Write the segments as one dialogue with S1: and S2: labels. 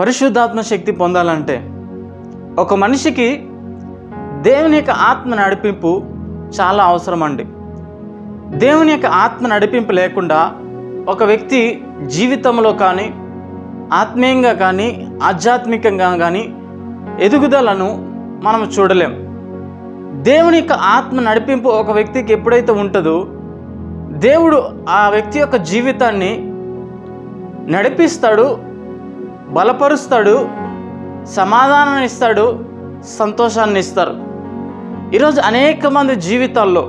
S1: పరిశుద్ధాత్మ శక్తి పొందాలంటే ఒక మనిషికి దేవుని యొక్క ఆత్మ నడిపింపు చాలా అవసరం అండి దేవుని యొక్క ఆత్మ నడిపింపు లేకుండా ఒక వ్యక్తి జీవితంలో కానీ ఆత్మీయంగా కానీ ఆధ్యాత్మికంగా కానీ ఎదుగుదలను మనం చూడలేం. దేవుని యొక్క ఆత్మ నడిపింపు ఒక వ్యక్తికి ఎప్పుడైతే ఉంటుందో దేవుడు ఆ వ్యక్తి యొక్క జీవితాన్ని నడిపిస్తాడు బలపరుస్తాడు సమాధానాన్ని ఇస్తాడు సంతోషాన్ని ఇస్తారు ఈరోజు అనేక మంది జీవితాల్లో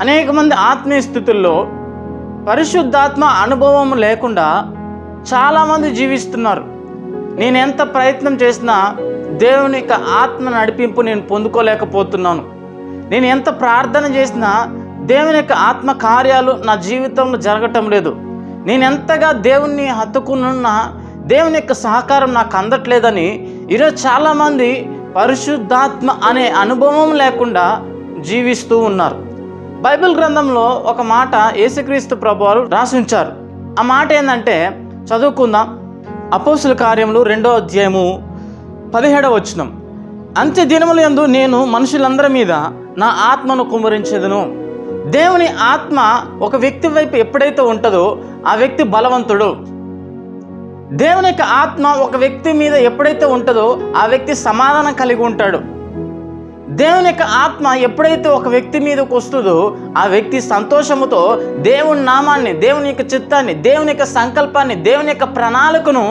S1: అనేక మంది ఆత్మీయ స్థితుల్లో పరిశుద్ధాత్మ అనుభవం లేకుండా చాలామంది జీవిస్తున్నారు. నేను ఎంత ప్రయత్నం చేసినా దేవుని యొక్క ఆత్మ నడిపింపు నేను పొందుకోలేకపోతున్నాను. నేను ఎంత ప్రార్థన చేసినా దేవుని యొక్క ఆత్మ కార్యాలు నా జీవితంలో జరగటం లేదు. నేను ఎంతగా దేవుణ్ణి హత్తుకున్నా దేవుని యొక్క సహకారం నాకు అందట్లేదని ఈరోజు చాలామంది పరిశుద్ధాత్మ అనే అనుభవం లేకుండా జీవిస్తూ ఉన్నారు. బైబిల్ గ్రంథంలో ఒక మాట యేసుక్రీస్తు ప్రభువారు రాసి ఉంచారు ఆ మాట ఏంటంటే చదువుకుందాం. అపోసుల కార్యములు రెండో అధ్యాయము పదిహేడవ వచ్చినం అంత్య దినముల ఎందు నేను మనుషులందరి మీద నా ఆత్మను కుమరించేదను దేవుని ఆత్మ ఒక వ్యక్తి వైపు ఎప్పుడైతే ఉంటుందో ఆ వ్యక్తి బలవంతుడు. దేవుని యొక్క ఆత్మ ఒక వ్యక్తి మీద ఎప్పుడైతే ఉంటుందో ఆ వ్యక్తి సమాధానం కలిగి ఉంటాడు. దేవుని యొక్క ఆత్మ ఎప్పుడైతే ఒక వ్యక్తి మీదకు వస్తుందో ఆ వ్యక్తి సంతోషముతో దేవుని నామాన్ని దేవుని యొక్క చిత్తాన్ని దేవుని యొక్క సంకల్పాన్ని దేవుని యొక్క ప్రణాళికను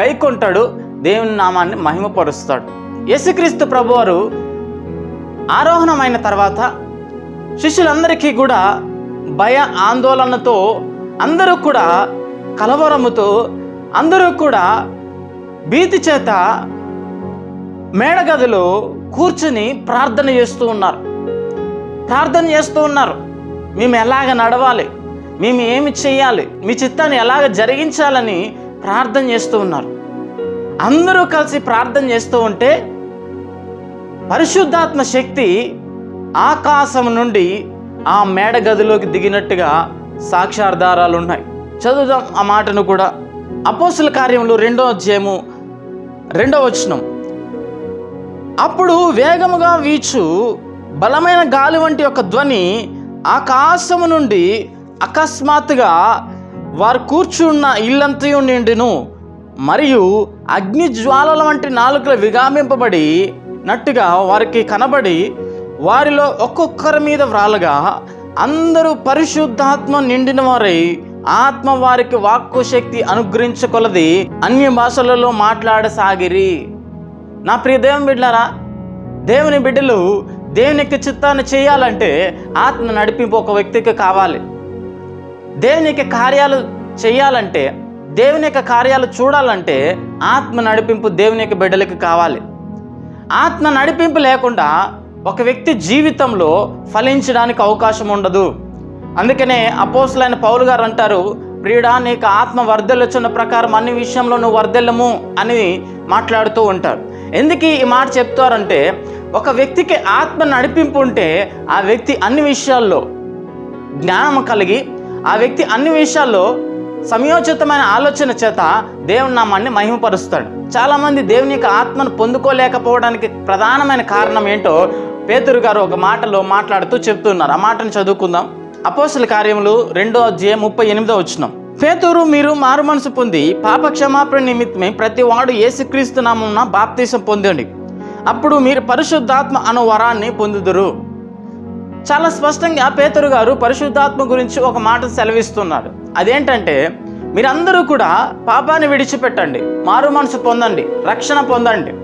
S1: గైకొంటాడు. దేవుని నామాన్ని మహిమపరుస్తాడు. యేసుక్రీస్తు ప్రభువారు ఆరోహణమైన తర్వాత శిష్యులందరికీ కూడా భయ ఆందోళనతో అందరూ కూడా కలవరముతో అందరూ కూడా భీతి చేత మేడగదిలో కూర్చుని ప్రార్థన చేస్తూ ఉన్నారు. ప్రార్థన చేస్తూ ఉన్నారు. మేము ఎలాగ నడవాలి? మేము ఏమి చేయాలి? మీ చిత్తాన్ని ఎలాగ జరిగించాలని ప్రార్థన చేస్తూ ఉన్నారు. అందరూ కలిసి ప్రార్థన చేస్తూ ఉంటే పరిశుద్ధాత్మ శక్తి ఆకాశం నుండి ఆ మేడ గదిలోకి దిగినట్టుగా సాక్షాధారాలు ఉన్నాయి. చదువుదాం ఆ మాటను కూడా. అపోసుల కార్యములు రెండో అధ్యాయము రెండో వచనం. అప్పుడు వేగముగా వీచు బలమైన గాలి వంటి ఒక ధ్వని ఆకాశము నుండి అకస్మాత్తుగా వారు కూర్చున్న ఇల్లంతయు నిండును మరియు అగ్ని జ్వాలల వంటి నాలుకలు విగామింపబడి నట్టుగా వారికి కనబడి వారిలో ఒక్కొక్కరి మీద వ్రాలగా అందరూ పరిశుద్ధాత్మ నిండిన వారై ఆత్మ వారికి వాక్కు శక్తి అనుగ్రహించకొలది. అన్య భాషలలో మాట్లాడసాగిరి. నా ప్రియ దేవుని బిడ్డలారా దేవుని బిడ్డలు దేవుని యొక్క చిత్తాన్ని చేయాలంటే ఆత్మ నడిపింపు ఒక వ్యక్తికి కావాలి. దేవుని యొక్క కార్యాలు చేయాలంటే దేవుని యొక్క కార్యాలు చూడాలంటే ఆత్మ నడిపింపు దేవుని యొక్క బిడ్డలకి కావాలి. ఆత్మ నడిపింపు లేకుండా ఒక వ్యక్తి జీవితంలో ఫలించడానికి అవకాశం ఉండదు. అందుకనే అపోసులైన పౌలు గారు అంటారు ప్రియుడా నీకు ఆత్మ వర్ధలొచ్చిన ప్రకారం అన్ని విషయంలో నువ్వు వర్ధెల్లము అని మాట్లాడుతూ ఉంటారు. ఎందుకు ఈ మాట చెప్తారంటే ఒక వ్యక్తికి ఆత్మ నడిపింపు ఉంటే ఆ వ్యక్తి అన్ని విషయాల్లో జ్ఞానం కలిగి ఆ వ్యక్తి అన్ని విషయాల్లో సమయోచితమైన ఆలోచన చేత దేవుని నామాన్ని మహిమపరుస్తాడు. చాలామంది దేవుని యొక్క ఆత్మను పొందుకోలేకపోవడానికి ప్రధానమైన కారణం ఏంటో పేతురు గారు ఒక మాటలో మాట్లాడుతూ చెప్తున్నారు. ఆ మాటను చదువుకుందాం. అపోసల కార్యములు రెండో అధ్యాయం ముప్పై ఎనిమిదో వచ్చినాం పేతురు మీరు మారు మనసు పొంది పాప క్షమాపణ నిమిత్తమే ప్రతి వాడు ఏసుక్రీస్తు నామమున బాప్తీసం పొందండి. అప్పుడు మీరు పరిశుద్ధాత్మ అను వరాన్ని పొందుదురు. చాలా స్పష్టంగా పేతురు గారు పరిశుద్ధాత్మ గురించి ఒక మాట సెలవిస్తున్నారు. అదేంటంటే మీరందరూ కూడా పాపాన్ని విడిచిపెట్టండి మారు మనసు పొందండి రక్షణ పొందండి.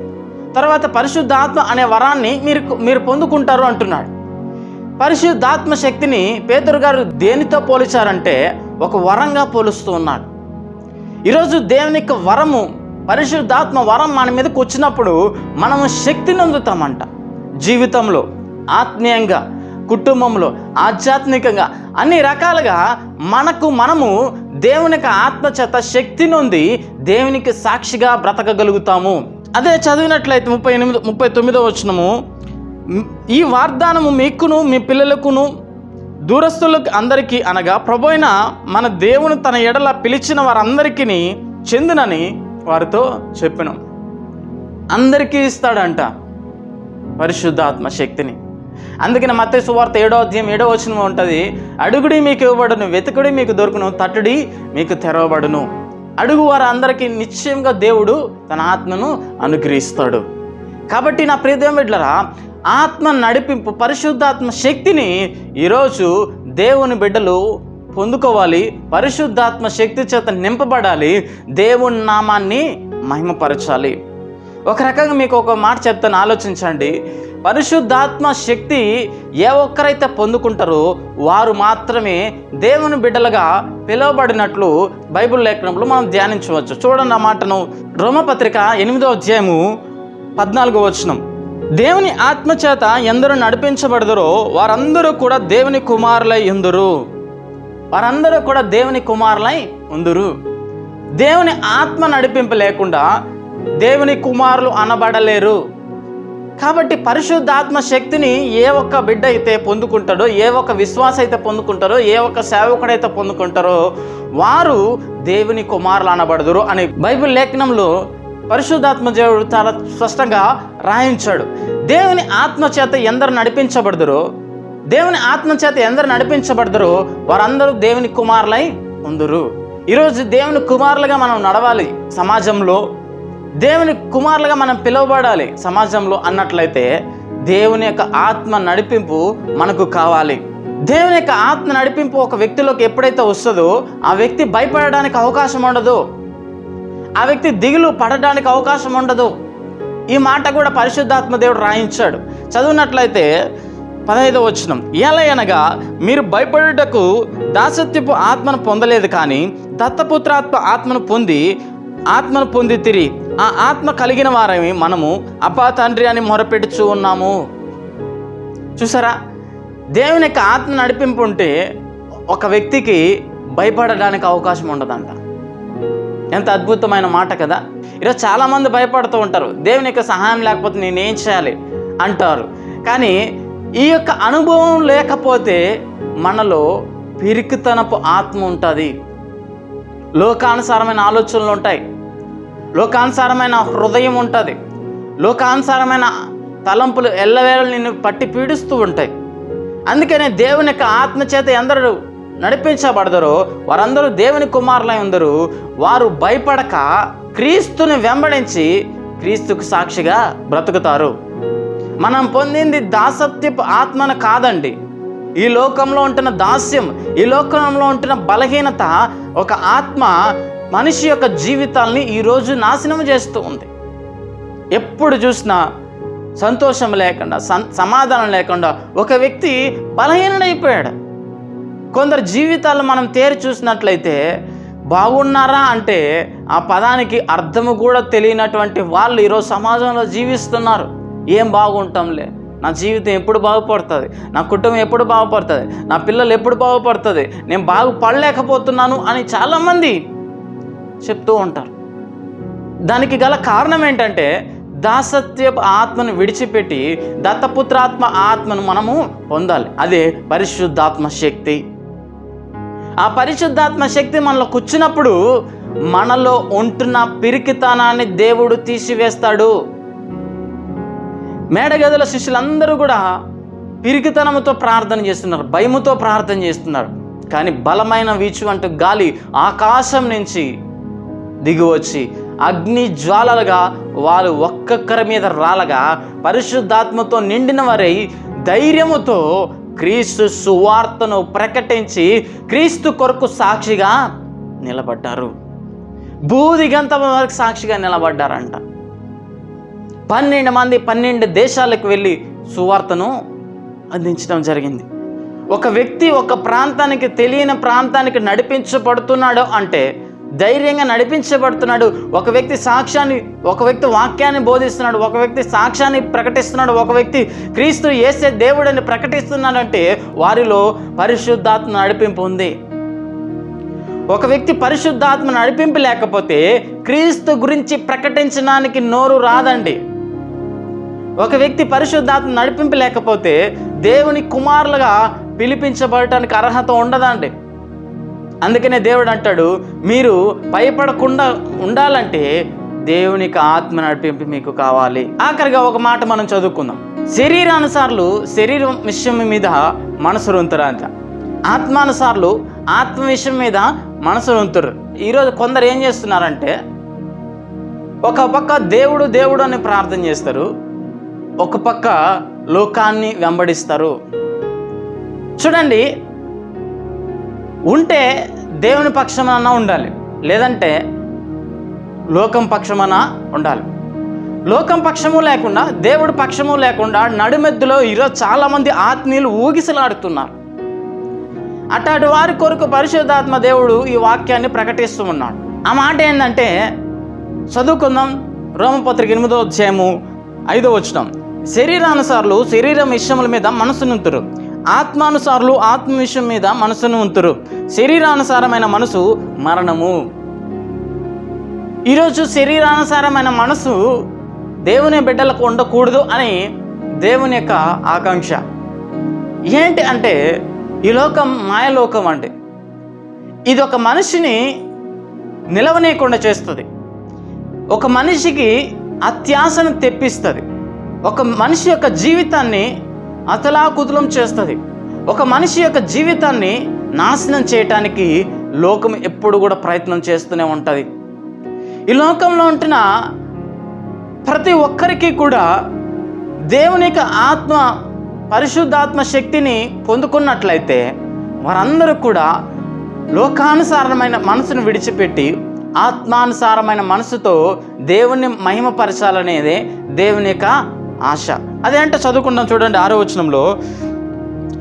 S1: తర్వాత పరిశుద్ధాత్మ అనే వరాన్ని మీరు మీరు పొందుకుంటారు అంటున్నాడు. పరిశుద్ధాత్మ శక్తిని పేదరు గారు దేనితో పోల్చారంటే ఒక వరంగా పోలుస్తూ ఉన్నాడు. ఈరోజు దేవుని యొక్క వరము పరిశుద్ధాత్మ వరం మన మీదకు వచ్చినప్పుడు మనము శక్తిని అందుతామంట జీవితంలో ఆత్మీయంగా కుటుంబంలో ఆధ్యాత్మికంగా అన్ని రకాలుగా మనకు మనము దేవుని యొక్క ఆత్మ చేత శక్తి నొంది దేవునికి సాక్షిగా బ్రతకగలుగుతాము. అదే చదివినట్లయితే ముప్పై ఎనిమిది ముప్పై తొమ్మిదో వచ్చినము ఈ వాగ్దానము మీకును మీ పిల్లలకును దూరస్తులకు అందరికీ అనగా ప్రభు మన దేవుని తన ఎడల పిలిచిన వారందరికీ చెందునని వారితో చెప్పిన. అందరికీ ఇస్తాడంట పరిశుద్ధాత్మ శక్తిని. అందుకని మత్తే సువార్త ఏడో అధ్యాయం ఏడో వచనం ఉంటుంది అడుగుడి మీకు ఇవ్వబడును వెతుకుడి మీకు దొరుకును తట్టుడి మీకు తెరవబడును. అడుగు వారు అందరికీ నిశ్చయంగా దేవుడు తన ఆత్మను అనుగ్రహిస్తాడు. కాబట్టి నా ప్రియదేవం బిడ్డరా ఆత్మ నడిపింపు పరిశుద్ధాత్మ శక్తిని ఈరోజు దేవుని బిడ్డలు పొందుకోవాలి. పరిశుద్ధాత్మ శక్తి చేత నింపబడాలి. దేవుని నామాన్ని మహిమపరచాలి. ఒక రకంగా మీకు ఒక మాట చెప్తాను ఆలోచించండి. పరిశుద్ధాత్మ శక్తి ఏ ఒక్కరైతే పొందుకుంటారో వారు మాత్రమే దేవుని బిడ్డలుగా పిలువబడినట్లు బైబిల్ లేఖనంలో మనం ధ్యానించవచ్చు. చూడండి ఆ మాటను. రోమపత్రిక ఎనిమిదో అధ్యాయము పద్నాలుగో వచనం. దేవుని ఆత్మ చేత ఎందరు నడిపించబడదరో వారందరూ కూడా దేవుని కుమారులై ఎందురు వారందరూ కూడా దేవుని కుమారులై ఉందురు. దేవుని ఆత్మ నడిపింపు లేకుండా దేవుని కుమారులు అనబడలేరు. కాబట్టి పరిశుద్ధాత్మ శక్తిని ఏ ఒక్క బిడ్డ అయితే పొందుకుంటాడో ఏ ఒక్క విశ్వాస అయితే పొందుకుంటారో ఏ ఒక్క సేవకుడైతే పొందుకుంటారో వారు దేవుని కుమారులు అనబడదురు అని బైబిల్ లేఖనంలో పరిశుద్ధాత్మ దేవుడు చాలా స్పష్టంగా రాయించాడు. దేవుని ఆత్మ చేత ఎందరు నడిపించబడదురో దేవుని ఆత్మ చేత ఎందరు నడిపించబడదురో వారందరూ దేవుని కుమారులై ఉందురు. ఈరోజు దేవుని కుమారులుగా మనం నడవాలి సమాజంలో దేవుని కుమారులుగా మనం పిలువబడాలి సమాజంలో అన్నట్లయితే దేవుని యొక్క ఆత్మ నడిపింపు మనకు కావాలి. దేవుని యొక్క ఆత్మ నడిపింపు ఒక వ్యక్తిలోకి ఎప్పుడైతే వస్తుందో ఆ వ్యక్తి భయపడడానికి అవకాశం ఉండదు. ఆ వ్యక్తి దిగులు పడడానికి అవకాశం ఉండదు. ఈ మాట కూడా పరిశుద్ధాత్మ దేవుడు రాయించాడు. చదివినట్లయితే పదహైదవ వచనం. ఎలా అనగా మీరు భయపడుటకు దాసత్యపు ఆత్మను పొందలేదు కానీ దత్తపుత్రాత్మ ఆత్మను పొంది ఆత్మను పొంది తిరిగి ఆ ఆత్మ కలిగిన వారమే మనము అపా తండ్రి అని మొరపెడుచు ఉన్నాము. చూసారా? దేవుని యొక్క ఆత్మ నడిపింపు ఉంటే ఒక వ్యక్తికి భయపడడానికి అవకాశం ఉండదంట. ఎంత అద్భుతమైన మాట కదా. ఈరోజు చాలామంది భయపడుతూ ఉంటారు. దేవుని యొక్క సహాయం లేకపోతే నేనేం చేయాలి అంటారు. కానీ ఈ యొక్క అనుభవం లేకపోతే మనలో పిరికితనపు ఆత్మ ఉంటుంది. లోకానుసారమైన ఆలోచనలు ఉంటాయి. లోకానుసారమైన హృదయం ఉంటుంది. లోకానుసారమైన తలంపులు ఎల్లవేళ నిన్ను పట్టి పీడిస్తూ ఉంటాయి. అందుకనే దేవుని యొక్క ఆత్మ చేత ఎందరూ నడిపించబడదరో వారందరూ దేవుని కుమారులై ఉందరు వారు భయపడక క్రీస్తుని వెంబడించి క్రీస్తుకు సాక్షిగా బ్రతుకుతారు. మనం పొందింది దాసత్యపు ఆత్మను కాదండి. ఈ లోకంలో ఉంటున్న దాస్యం ఈ లోకంలో ఉంటున్న బలహీనత ఒక ఆత్మ మనిషి యొక్క జీవితాల్ని ఈరోజు నాశనం చేస్తూ ఉంది. ఎప్పుడు చూసినా సంతోషం లేకుండా సమాధానం లేకుండా ఒక వ్యక్తి బలహీనుడైపోయాడు. కొందరు జీవితాలు మనం తేరి చూసినట్లయితే బాగున్నారా అంటే ఆ పదానికి అర్థము కూడా తెలియనటువంటి వాళ్ళు ఈరోజు సమాజంలో జీవిస్తున్నారు. ఏం బాగుంటాంలే. నా జీవితం ఎప్పుడు బాగుపడుతుంది? నా కుటుంబం ఎప్పుడు బాగుపడుతుంది? నా పిల్లలు ఎప్పుడు బాగుపడుతుంది? నేను బాగుపడలేకపోతున్నాను అని చాలామంది చెప్తూ ఉంటారు. దానికి గల కారణం ఏంటంటే దాసత్య ఆత్మను విడిచిపెట్టి దత్తపుత్రాత్మ ఆత్మను మనము పొందాలి. అదే పరిశుద్ధాత్మ శక్తి. ఆ పరిశుద్ధాత్మ శక్తి మనలో కూర్చున్నప్పుడు మనలో ఉంటున్న పిరికితనాన్ని దేవుడు తీసివేస్తాడు. మేడగదుల శిష్యులందరూ కూడా పిరికితనముతో ప్రార్థన చేస్తున్నారు భయముతో ప్రార్థన చేస్తున్నారు. కానీ బలమైన వీచు అంటూ గాలి ఆకాశం నుంచి దిగివచ్చి అగ్ని జ్వాలలుగా వాళ్ళు ఒక్కొక్కరి మీద రాలగా పరిశుద్ధాత్మతో నిండిన వారై ధైర్యముతో క్రీస్తు సువార్తను ప్రకటించి క్రీస్తు కొరకు సాక్షిగా నిలబడ్డారు. బూదిగంత వరకు సాక్షిగా నిలబడ్డారంట. పన్నెండు మంది పన్నెండు దేశాలకు వెళ్ళి సువార్తను అందించడం జరిగింది. ఒక వ్యక్తి ఒక ప్రాంతానికి తెలియని ప్రాంతానికి నడిపించబడుతున్నాడు అంటే ధైర్యంగా నడిపించబడుతున్నాడు. ఒక వ్యక్తి సాక్ష్యాన్ని ఒక వ్యక్తి వాక్యాన్ని బోధిస్తున్నాడు. ఒక వ్యక్తి సాక్ష్యాన్ని ప్రకటిస్తున్నాడు. ఒక వ్యక్తి క్రీస్తు ఏసే దేవుడని ప్రకటిస్తున్నాడంటే వారిలో పరిశుద్ధాత్మ నడిపింపు ఉంది. ఒక వ్యక్తి పరిశుద్ధాత్మ నడిపింపు లేకపోతే క్రీస్తు గురించి ప్రకటించడానికి నోరు రాదండి. ఒక వ్యక్తి పరిశుద్ధాత్మ నడిపింపు లేకపోతే దేవుని కుమారులుగా పిలిపించబడటానికి అర్హత ఉండదండి. అందుకనే దేవుడు అంటాడు మీరు భయపడకుండా ఉండాలంటే దేవునికి ఆత్మ నడిపింపు మీకు కావాలి. ఆఖరిగా ఒక మాట మనం చదువుకుందాం. శరీరానుసార్లు శరీరం విషయం మీద మనసు రొంతురంట ఆత్మానుసార్లు ఆత్మ విషయం మీద మనసు రొంతురు ఈరోజు కొందరు ఏం చేస్తున్నారంటే ఒక పక్క దేవుడు దేవుడు అని ప్రార్థన చేస్తారు ఒక పక్క లోకాన్ని వెంబడిస్తారు. చూడండి ఉంటే దేవుని పక్షమన ఉండాలి. లేదంటే లోకం పక్షమన ఉండాలి. లోకం పక్షము లేకుండా దేవుడి పక్షము లేకుండా నడిమెద్దులో ఈరోజు చాలామంది ఆత్మీయులు ఊగిసలాడుతున్నారు. అట్లాంటి వారి కొరకు పరిశుద్ధాత్మ దేవుడు ఈ వాక్యాన్ని ప్రకటిస్తూ ఉన్నాడు. ఆ మాట ఏంటంటే చదువుకుందాం రోమపత్రిక ఎనిమిదో అధ్యాయము ఐదో వచ్చినాం శరీరానుసారులు శరీరం విషయముల మీద మనసు ఉంతురు ఆత్మానుసారులు ఆత్మ విషయం మీద మనసును ఉంతురు. శరీరానుసారమైన మనసు మరణము. ఈరోజు శరీరానుసారమైన మనసు దేవుని బిడ్డలకు ఉండకూడదు అని దేవుని యొక్క ఆకాంక్ష. ఏంటి అంటే ఈ లోకం మాయలోకం అండి. ఇది ఒక మనిషిని నిలవనేయకుండా చేస్తుంది. ఒక మనిషికి అత్యాశను తెప్పిస్తుంది. ఒక మనిషి యొక్క జీవితాన్ని అతలాకుతలం చేస్తుంది. ఒక మనిషి యొక్క జీవితాన్ని నాశనం చేయటానికి లోకం ఎప్పుడు కూడా ప్రయత్నం చేస్తూనే ఉంటుంది. ఈ లోకంలో ఉంటున్న ప్రతి ఒక్కరికి కూడా దేవుని యొక్క ఆత్మ పరిశుద్ధాత్మ శక్తిని పొందుకున్నట్లయితే వారందరూ కూడా లోకానుసారమైన మనసును విడిచిపెట్టి ఆత్మానుసారమైన మనసుతో దేవుణ్ణి మహిమపరచాలనేదే దేవుని యొక్క ఆశ. అదేంటో చదువుకుంటాం చూడండి ఆరో వచనంలో.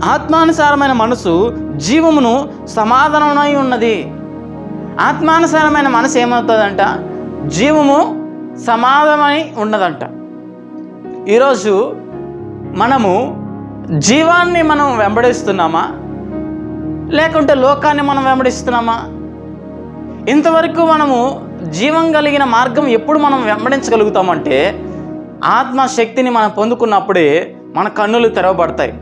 S1: ఆత్మానుసారమైన మనసు జీవమును సమాధానమై ఉన్నది. ఆత్మానుసారమైన మనసు ఏమవుతుందంట? జీవము సమాధమై ఉన్నదంట. ఈరోజు మనము జీవాన్ని మనం వెంబడిస్తున్నామా? లేకుంటే లోకాన్ని మనం వెంబడిస్తున్నామా? ఇంతవరకు మనము జీవం కలిగిన మార్గం ఎప్పుడు మనం వెంబడించగలుగుతామంటే ఆత్మ శక్తిని మనం పొందుకున్నప్పుడే మన కన్నులు తెరవబడతాయి.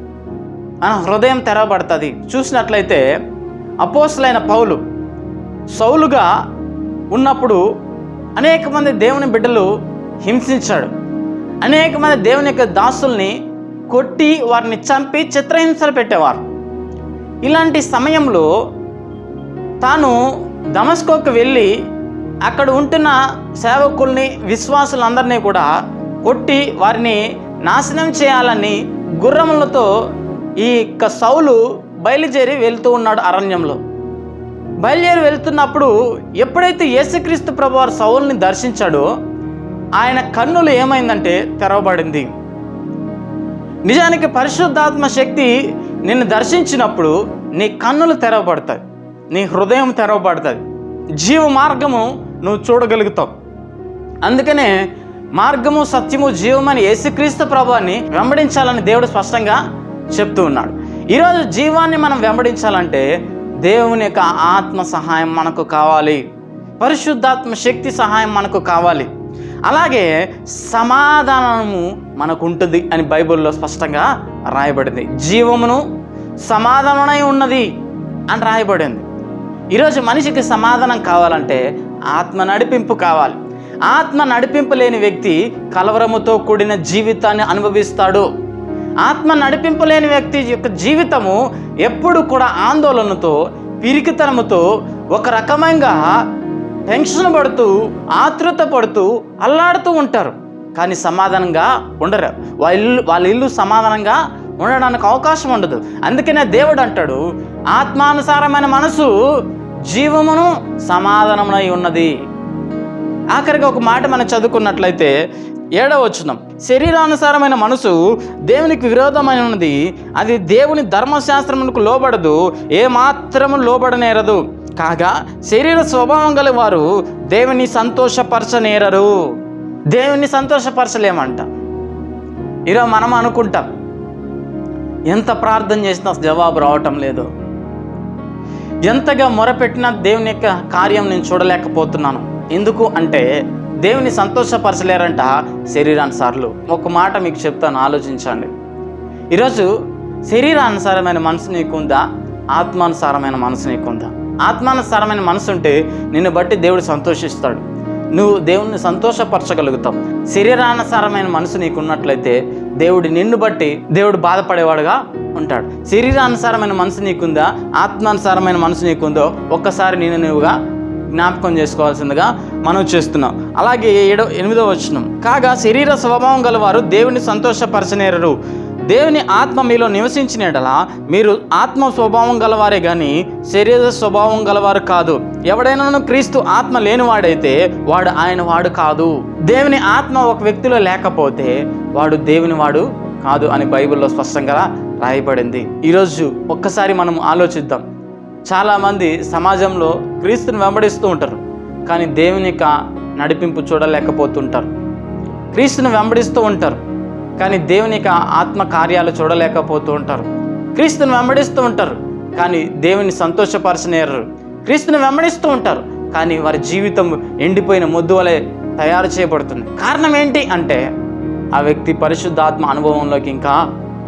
S1: మన హృదయం తెరవబడుతుంది. చూసినట్లయితే అపోసలైన పౌలు సౌలుగా ఉన్నప్పుడు అనేక మంది దేవుని బిడ్డలు హింసించాడు. అనేక మంది దేవుని యొక్క దాసుల్ని కొట్టి వారిని చంపి చిత్రహింసలు పెట్టేవారు. ఇలాంటి సమయంలో తాను దమస్కోకు వెళ్ళి అక్కడ ఉంటున్న సేవకుల్ని విశ్వాసులందరినీ కూడా కొట్టి వారిని నాశనం చేయాలని గుర్రములతో ఈ యొక్క సౌలు బయలుదేరి వెళ్తూ ఉన్నాడు అరణ్యంలో. బయలుదేరి వెళ్తున్నప్పుడు ఎప్పుడైతే యేసుక్రీస్తు ప్రభువారు సౌల్ని దర్శించాడో ఆయన కన్నులు ఏమైందంటే తెరవబడింది. నిజానికి పరిశుద్ధాత్మ శక్తి నిన్ను దర్శించినప్పుడు నీ కన్నులు తెరవబడతాయి నీ హృదయం తెరవబడుతుంది జీవ మార్గము నువ్వు చూడగలుగుతావు. అందుకనే మార్గము సత్యము జీవమని యేసుక్రీస్తు ప్రభువాన్ని వెంబడించాలని దేవుడు స్పష్టంగా చెప్తూ ఉన్నాడు. ఈరోజు జీవాన్ని మనం వెంబడించాలంటే దేవుని యొక్క ఆత్మ సహాయం మనకు కావాలి. పరిశుద్ధాత్మ శక్తి సహాయం మనకు కావాలి. అలాగే సమాధానము మనకు ఉంటుంది అని బైబిల్లో స్పష్టంగా రాయబడింది. జీవమును సమాధానమై ఉన్నది అని రాయబడింది. ఈరోజు మనిషికి సమాధానం కావాలంటే ఆత్మ నడిపింపు కావాలి. ఆత్మ నడిపింపు లేని వ్యక్తి కలవరముతో కూడిన జీవితాన్ని అనుభవిస్తాడు. ఆత్మ నడిపింపు లేని వ్యక్తి యొక్క జీవితము ఎప్పుడు కూడా ఆందోళనతో పిరికితనముతో ఒక రకమంగా టెన్షన్ పడుతూ ఆతృత పడుతూ అల్లాడుతూ ఉంటారు. కానీ సమాధానంగా ఉండరు. వాళ్ళ ఇల్లు వాళ్ళ ఇల్లు సమాధానంగా ఉండడానికి అవకాశం ఉండదు. అందుకనే దేవుడు అంటాడు ఆత్మానుసారమైన మనసు జీవమును సమాధానమునై ఉన్నది. ఆఖరిగా ఒక మాట మనం చదువుకున్నట్లయితే ఏడవ వచనం. శరీరానుసారమైన మనసు దేవునికి విరోధమైన ఉన్నది. అది దేవుని ధర్మశాస్త్రములకు లోబడదు. ఏ మాత్రము లోబడనేరదు. కాగా శరీర స్వభావం గల వారు దేవుని సంతోషపరచనేరరు. దేవుని సంతోషపరచలేమంట. ఈరోజు మనం అనుకుంటాం ఎంత ప్రార్థన చేసినా జవాబు రావటం లేదు. ఎంతగా మొరపెట్టినా దేవుని యొక్క కార్యం నేను చూడలేకపోతున్నాను. ఎందుకు అంటే దేవుని సంతోషపరచలేరంట శరీరానుసార్లు. ఒక మాట మీకు చెప్తాను ఆలోచించండి. ఈరోజు శరీరానుసారమైన మనసు నీకుందా? ఆత్మానుసారమైన మనసు నీకుందా? ఆత్మానుసారమైన మనసు ఉంటే నిన్ను బట్టి దేవుడు సంతోషిస్తాడు. నువ్వు దేవుణ్ణి సంతోషపరచగలుగుతావు. శరీరానుసారమైన మనసు నీకు ఉన్నట్లయితే దేవుడు నిన్ను బట్టి దేవుడు బాధపడేవాడుగా ఉంటాడు. శరీరానుసారమైన మనసు నీకుందా? ఆత్మానుసారమైన మనసు నీకుందో ఒక్కసారి నేను నువ్వుగా జ్ఞాపకం చేసుకోవాల్సిందిగా మనం చేస్తున్నాం. అలాగే ఏడో ఎనిమిదో వచనం. కాగా శరీర స్వభావం గలవారు దేవుని సంతోషపరచనేరరు. దేవుని ఆత్మ మీలో నివసించిన మీరు ఆత్మ స్వభావం గలవారే కానీ శరీర స్వభావం గలవారు కాదు. ఎవడైనా క్రీస్తు ఆత్మ లేనివాడైతే వాడు ఆయన వాడు కాదు. దేవుని ఆత్మ ఒక వ్యక్తిలో లేకపోతే వాడు దేవుని వాడు కాదు అని బైబిల్లో స్పష్టంగా రాయబడింది. ఈరోజు ఒక్కసారి మనం ఆలోచిద్దాం. చాలామంది సమాజంలో క్రీస్తుని వెంబడిస్తూ ఉంటారు కానీ దేవుని యొక్క నడిపింపు చూడలేకపోతుంటారు. క్రీస్తుని వెంబడిస్తూ ఉంటారు కానీ దేవుని యొక్క ఆత్మ కార్యాలు చూడలేకపోతూ ఉంటారు. క్రీస్తుని వెంబడిస్తూ ఉంటారు కానీ దేవుని సంతోషపరచనేరు. క్రీస్తుని వెంబడిస్తూ ఉంటారు కానీ వారి జీవితం ఎండిపోయిన మొద్దు వలె తయారు చేయబడుతుంది. కారణం ఏంటి అంటే ఆ వ్యక్తి పరిశుద్ధాత్మ అనుభవంలోకి ఇంకా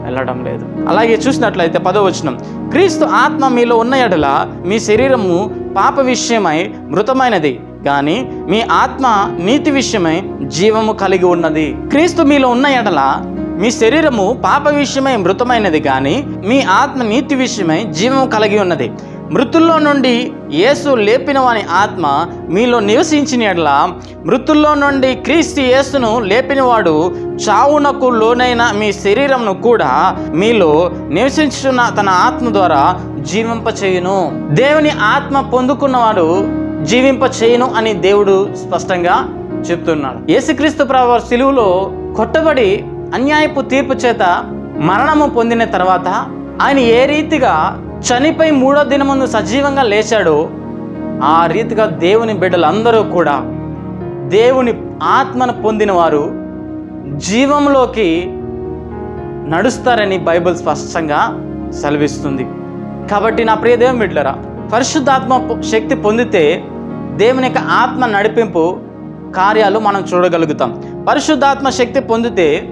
S1: వెళ్ళడం లేదు. అలాగే చూసినట్లయితే పదవచనం క్రీస్తు ఆత్మ మీలో ఉన్న ఎడల మీ శరీరము పాప విషయమై మృతమైనది కానీ మీ ఆత్మ నీతి విషయమై జీవము కలిగి ఉన్నది. క్రీస్తు మీలో ఉన్న ఎడల మీ శరీరము పాప విషయమై మృతమైనది కానీ మీ ఆత్మ నీతి విషయమై జీవము కలిగి ఉన్నది. మృతుల్లో నుండి యేసు లేపిన వాని ఆత్మ మీలో నివసించిన ఎడల మృతుల్లో నుండి క్రీస్తు యేసును లేపినవాడు చావునకు లోనైన మీ శరీరంను కూడా మీలో నివసించున్న తన ఆత్మ ద్వారా జీవింపచేయును. దేవుని ఆత్మ పొందుకున్నవాడు జీవింప చేయను అని దేవుడు స్పష్టంగా చెప్తున్నాడు. యేసుక్రీస్తు ప్రభు సిలువులో కొట్టబడి అన్యాయపు తీర్పు చేత మరణము పొందిన తర్వాత ఆయన ఏ రీతిగా చనిపోయి మూడో దినముందు సజీవంగా లేచాడో. ఆ రీతిగా దేవుని బిడ్డలందరూ కూడా దేవుని ఆత్మను పొందిన వారు జీవంలోకి నడుస్తారని బైబిల్ స్పష్టంగా సెలవిస్తుంది. కాబట్టి నా ప్రియ దేవుని బిడ్డలరా పరిశుద్ధాత్మ శక్తి పొందితే దేవుని యొక్క ఆత్మ నడిపింపు కార్యాలు మనం చూడగలుగుతాం. పరిశుద్ధాత్మ శక్తి పొందితే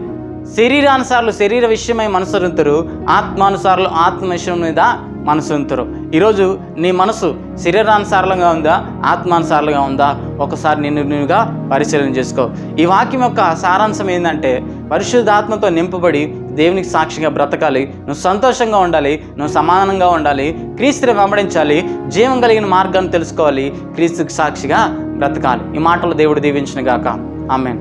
S1: శరీరానుసార్లు శరీర విషయమై మనసరుతారు ఆత్మానుసారులు ఆత్మ విషయం మీద మనసుంతరు. ఈరోజు నీ మనసు శరీరానుసారంగా ఉందా? ఆత్మానుసారంగా ఉందా? ఒకసారి నిన్ను నువ్వుగా పరిశీలన చేసుకో. ఈ వాక్యం యొక్క సారాంశం ఏంటంటే పరిశుద్ధాత్మతో నింపబడి దేవునికి సాక్షిగా బ్రతకాలి. నువ్వు సంతోషంగా ఉండాలి నువ్వు సమానంగా ఉండాలి క్రీస్తుని వెంబడించాలి జీవం కలిగిన మార్గాన్ని తెలుసుకోవాలి క్రీస్తుకి సాక్షిగా బ్రతకాలి. ఈ మాటలు దేవుడు దీవించిన గాక. ఆమెన్.